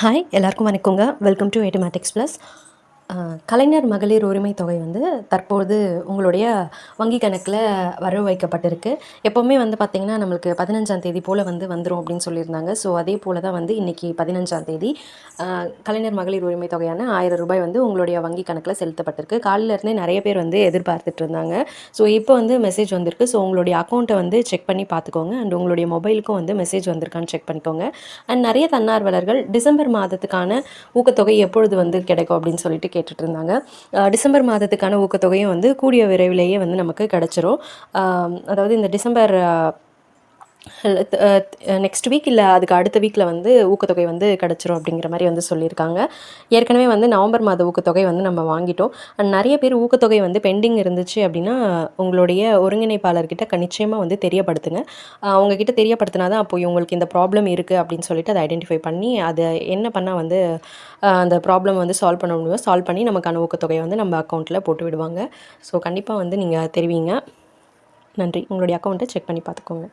Hi எல்லாருக்கும் வணக்கங்க. Welcome to ஏட்டமேட்டிக்ஸ் ப்ளஸ் கலைஞர் மகளிர் உரிமை தொகை வந்து தற்போது உங்களுடைய வங்கி கணக்கில் வரவு வைக்கப்பட்டிருக்கு. எப்போவுமே வந்து பார்த்திங்கன்னா நம்மளுக்கு பதினஞ்சாம் தேதி போல் வந்து வந்துடும் அப்படின்னு சொல்லியிருந்தாங்க. ஸோ அதே போல் தான் வந்து இன்றைக்கி பதினஞ்சாம் தேதி கலைஞர் மகளிர் உரிமை தொகையான ஆயிரம் ரூபாய் வந்து உங்களுடைய வங்கி கணக்கில் செலுத்தப்பட்டிருக்கு. காலையில நிறைய பேர் வந்து எதிர்பார்த்துட்டு இருந்தாங்க. ஸோ இப்போ வந்து மெசேஜ் வந்திருக்கு. ஸோ உங்களுடைய அக்கௌண்ட்டை வந்து செக் பண்ணி பார்த்துக்கோங்க அண்ட் உங்களுடைய மொபைலுக்கும் வந்து மெசேஜ் வந்திருக்கான்னு செக் பண்ணிக்கோங்க. அண்ட் நிறைய தன்னார்வலர்கள் டிசம்பர் மாதத்துக்கான ஊக்கத்தொகை எப்பொழுது வந்து கிடைக்கும் அப்படின்னு சொல்லிட்டு கேட்டுட்டு இருந்தாங்க டிசம்பர் மாதத்துக்கான ஊக்கத்தொகையும் வந்து கூடிய விரைவிலேயே வந்து நமக்கு கிடச்சிரும். அதாவது இந்த டிசம்பர் நெக்ஸ்ட் வீக் இல்லை அதுக்கு அடுத்த வீக்கில் வந்து ஊக்கத்தொகை வந்து கிடச்சிரும் அப்படிங்கிற மாதிரி வந்து சொல்லியிருக்காங்க. ஏற்கனவே வந்து நவம்பர் மாத ஊக்கத்தொகை வந்து நம்ம வாங்கிட்டோம். அண்ட் நிறைய பேர் ஊக்கத்தொகை வந்து பெண்டிங் இருந்துச்சு அப்படின்னா உங்களுடைய ஒருங்கிணைப்பாளர்கிட்ட நிச்சயமாக வந்து தெரியப்படுத்துங்க. அவங்கக்கிட்ட தெரியப்படுத்தினா தான் அப்போ உங்களுக்கு இந்த ப்ராப்ளம் இருக்குது அப்படின்னு சொல்லிட்டு அதை ஐடென்டிஃபை பண்ணி அதை என்ன பண்ணால் வந்து அந்த ப்ராப்ளம் வந்து சால்வ் பண்ண முடியுமோ சால்வ் பண்ணி நமக்கான ஊக்கத்தொகையை வந்து நம்ம அக்கௌண்ட்டில் போட்டு விடுவாங்க. ஸோ கண்டிப்பாக வந்து நீங்கள் தெரிவிங்க. நன்றி. உங்களுடைய அக்கௌண்ட்டை செக் பண்ணி பார்த்துக்கோங்க.